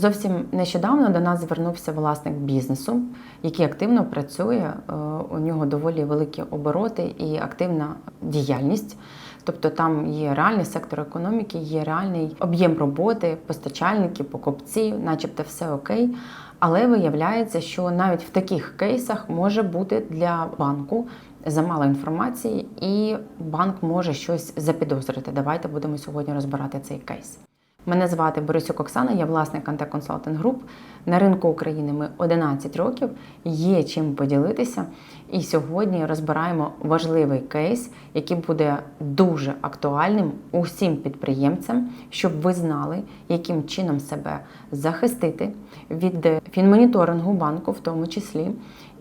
Зовсім нещодавно до нас звернувся власник бізнесу, який активно працює. Е, У нього доволі великі обороти і активна діяльність. Тобто там є реальний сектор економіки, є реальний об'єм роботи, постачальники, покупці, начебто все окей. Але виявляється, що навіть в таких кейсах може бути для банку замало інформації, і банк може щось запідозрити. Давайте будемо сьогодні розбирати цей кейс. Мене звати Борисюк Оксана, я власник Анте Consulting Group. На ринку України ми 11 років, є чим поділитися. І сьогодні розбираємо важливий кейс, який буде дуже актуальним усім підприємцям, щоб ви знали, яким чином себе захистити від фінмоніторингу банку, в тому числі,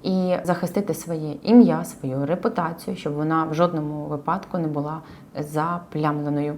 і захистити своє ім'я, свою репутацію, щоб вона в жодному випадку не була заплямленою.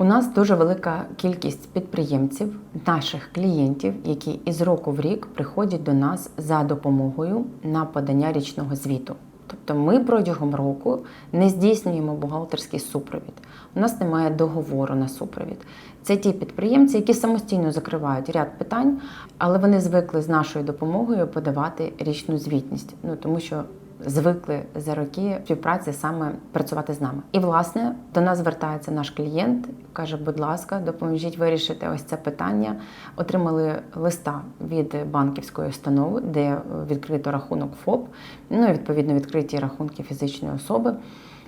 У нас дуже велика кількість підприємців, наших клієнтів, які із року в рік приходять до нас за допомогою на подання річного звіту. Тобто ми протягом року не здійснюємо бухгалтерський супровід. У нас немає договору на супровід. Це ті підприємці, які самостійно закривають ряд питань, але вони звикли з нашою допомогою подавати річну звітність. Ну тому що звикли за роки співпраці саме працювати з нами. І власне до нас звертається наш клієнт, каже: будь ласка, допоможіть вирішити ось це питання. Отримали листа від банківської установи, де відкрито рахунок ФОП, ну і відповідно відкриті рахунки фізичної особи.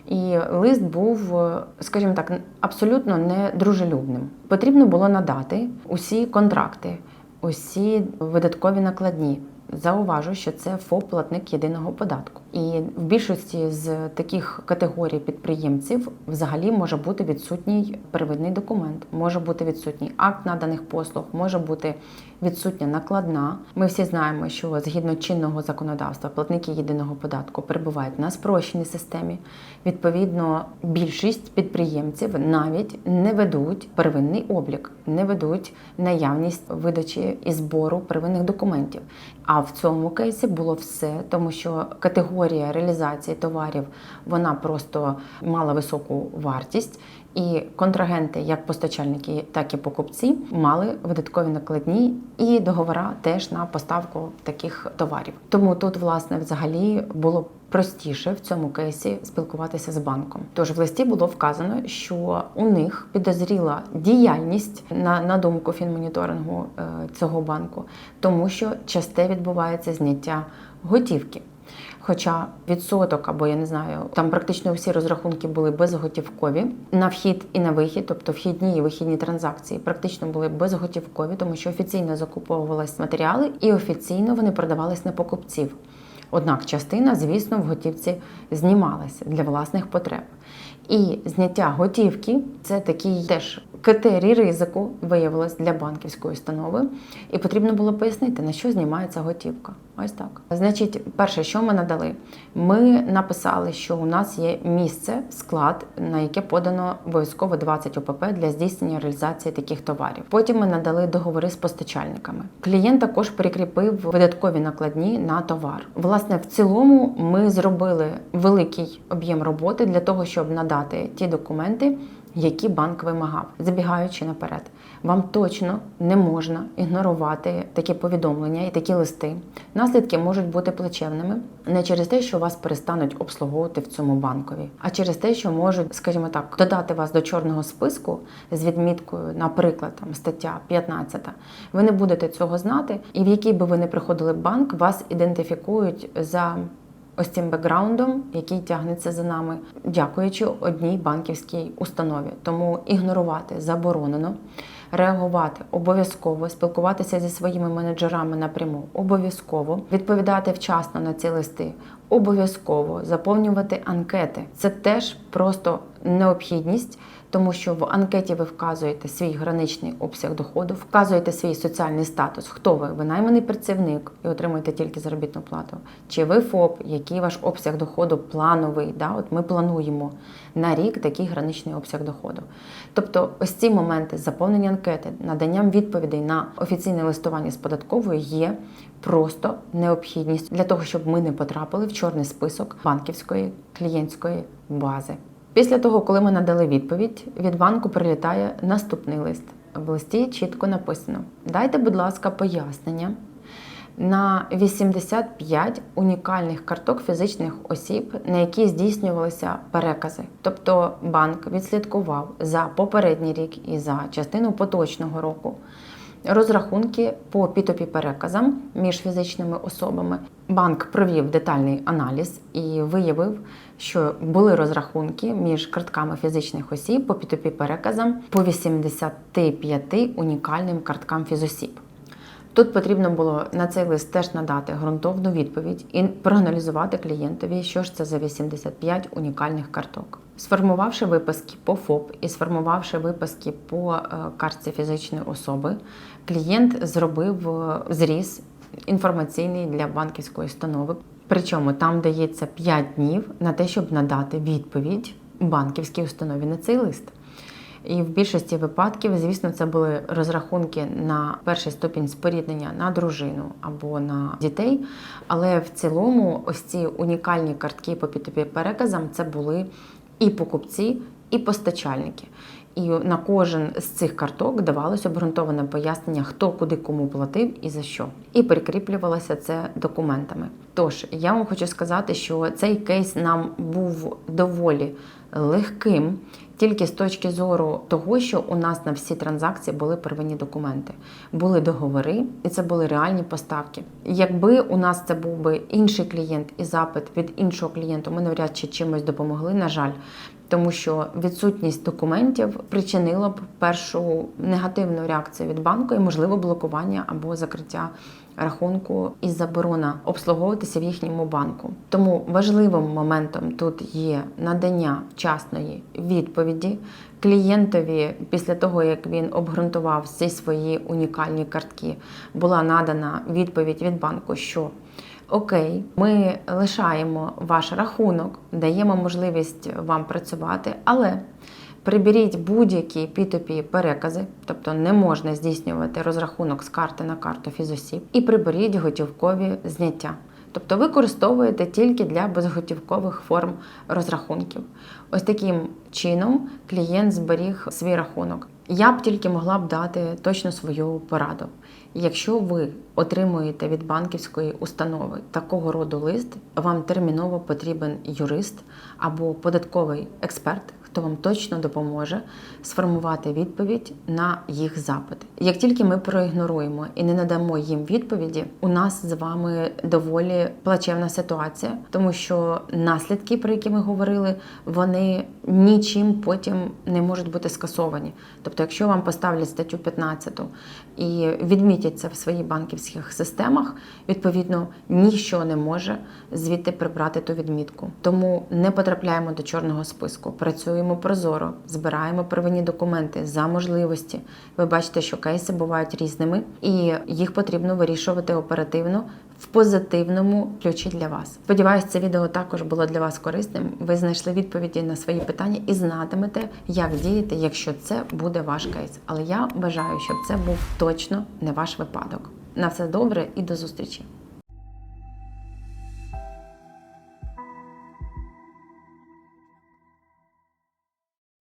І лист був, скажімо так, абсолютно не дружелюбним. Потрібно було надати усі контракти, усі видаткові накладні. Зауважу, що це ФОП платник єдиного податку, і в більшості з таких категорій підприємців взагалі може бути відсутній первинний документ, може бути відсутній акт наданих послуг, може бути відсутня накладна. Ми всі знаємо, що згідно чинного законодавства платники єдиного податку перебувають на спрощеній системі. Відповідно, більшість підприємців навіть не ведуть первинний облік, не ведуть наявність видачі і збору первинних документів. А в цьому кейсі було все, тому що категорія реалізації товарів вона просто мала високу вартість, і контрагенти, як постачальники, так і покупці, мали видаткові накладні і договори теж на поставку таких товарів. Тому тут, власне, взагалі було простіше в цьому кейсі спілкуватися з банком. Тож в листі було вказано, що у них підозріла діяльність на, на думку фінмоніторингу е, цього банку, тому що часте відбувається зняття готівки. Хоча відсоток, або я не знаю, там практично всі розрахунки були безготівкові на вхід і на вихід, тобто вхідні і вихідні транзакції, практично були безготівкові, тому що офіційно закуповувались матеріали і офіційно вони продавались на покупців. Однак частина, звісно, в готівці знімалася для власних потреб. І зняття готівки це такий теж критерій ризику виявилось для банківської установи, і потрібно було пояснити, на що знімається готівка. Ось так. Значить, перше, що ми надали, ми написали, що у нас є місце, склад, на яке подано обов'язково 20 ОПП для здійснення реалізації таких товарів. Потім ми надали договори з постачальниками. Клієнт також прикріпив видаткові накладні на товар. Власне, в цілому ми зробили великий об'єм роботи для того, щоб надати ті документи які банк вимагав. Забігаючи наперед, вам точно не можна ігнорувати такі повідомлення і такі листи. Наслідки можуть бути плачевними не через те, що вас перестануть обслуговувати в цьому банкові, а через те, що можуть, скажімо так, додати вас до чорного списку з відміткою, наприклад, там стаття 15. Ви не будете цього знати, і в який би ви не приходили банк, вас ідентифікують за ось цим бекграундом, який тягнеться за нами, дякуючи одній банківській установі. Тому ігнорувати заборонено, реагувати обов'язково, спілкуватися зі своїми менеджерами напряму обов'язково, відповідати вчасно на ці листи. Обов'язково заповнювати анкети. Це теж просто необхідність, тому що в анкеті ви вказуєте свій граничний обсяг доходу, вказуєте свій соціальний статус, хто ви, ви найманий працівник і отримуєте тільки заробітну плату, чи ви ФОП, який ваш обсяг доходу плановий. Да? От Ми плануємо на рік такий граничний обсяг доходу. Тобто, ось ці моменти заповнення анкети, наданням відповідей на офіційне листування з податковою є просто необхідність для того, щоб ми не потрапили в чорний список банківської клієнтської бази. Після того, коли ми надали відповідь, від банку прилітає наступний лист. В листі чітко написано: дайте, будь ласка, пояснення на 85 унікальних карток фізичних осіб, на які здійснювалися перекази. Тобто банк відслідкував за попередній рік і за частину поточного року. Розрахунки по P2P переказам між фізичними особами. Банк провів детальний аналіз і виявив, що були розрахунки між картками фізичних осіб по P2P переказам по 85 унікальним карткам фізосіб. Тут потрібно було на цей лист теж надати ґрунтовну відповідь і проаналізувати клієнтові, що ж це за 85 унікальних карток. Сформувавши виписки по ФОП і сформувавши виписки по е, картці фізичної особи, клієнт зробив е, зріз інформаційний для банківської установи. Причому там дається 5 днів на те, щоб надати відповідь банківській установі на цей лист. І в більшості випадків, звісно, це були розрахунки на перший ступінь споріднення на дружину або на дітей. Але в цілому, ось ці унікальні картки по P2P переказам це були і покупці, і постачальники. І на кожен з цих карток давалось обґрунтоване пояснення, хто куди кому платив і за що. І прикріплювалося це документами. Тож я вам хочу сказати, що цей кейс нам був доволі легким. Тільки з точки зору того, що у нас на всі транзакції були первинні документи, були договори, і це були реальні поставки. Якби у нас це був би інший клієнт і запит від іншого клієнта, ми навряд чи чимось допомогли, на жаль, тому що відсутність документів причинила б першу негативну реакцію від банку і можливо блокування або закриття рахунку і заборона обслуговуватися в їхньому банку. Тому важливим моментом тут є надання вчасної відповіді клієнтові після того, як він обґрунтував всі свої унікальні картки, була надана відповідь від банку, що Окей, ми лишаємо ваш рахунок, даємо можливість вам працювати, але приберіть будь-які P2P перекази, тобто не можна здійснювати розрахунок з карти на карту фізосіб, і приберіть готівкові зняття. Тобто використовуєте тільки для безготівкових форм розрахунків. Ось таким чином клієнт зберіг свій рахунок. Я б тільки могла б дати точно свою пораду. Якщо ви отримуєте від банківської установи такого роду лист, вам терміново потрібен юрист або податковий експерт, хто вам точно допоможе сформувати відповідь на їх запити. Як тільки ми проігноруємо і не надамо їм відповіді, у нас з вами доволі плачевна ситуація, тому що наслідки, про які ми говорили, вони нічим потім не можуть бути скасовані. Тобто, якщо вам поставлять статтю 15 і відмітять це в своїх банківських системах, відповідно ніщо не може звідти прибрати ту відмітку. Тому не потрапляємо до чорного списку. Працюємо прозоро, збираємо первинні документи за можливості. Ви бачите, що кейси бувають різними, і їх потрібно вирішувати оперативно. В позитивному ключі для вас. Сподіваюсь, це відео також було для вас корисним. Ви знайшли відповіді на свої питання і знатимете, як діяти, якщо це буде ваш кейс. Але я бажаю, щоб це був точно не ваш випадок. На все добре і до зустрічі!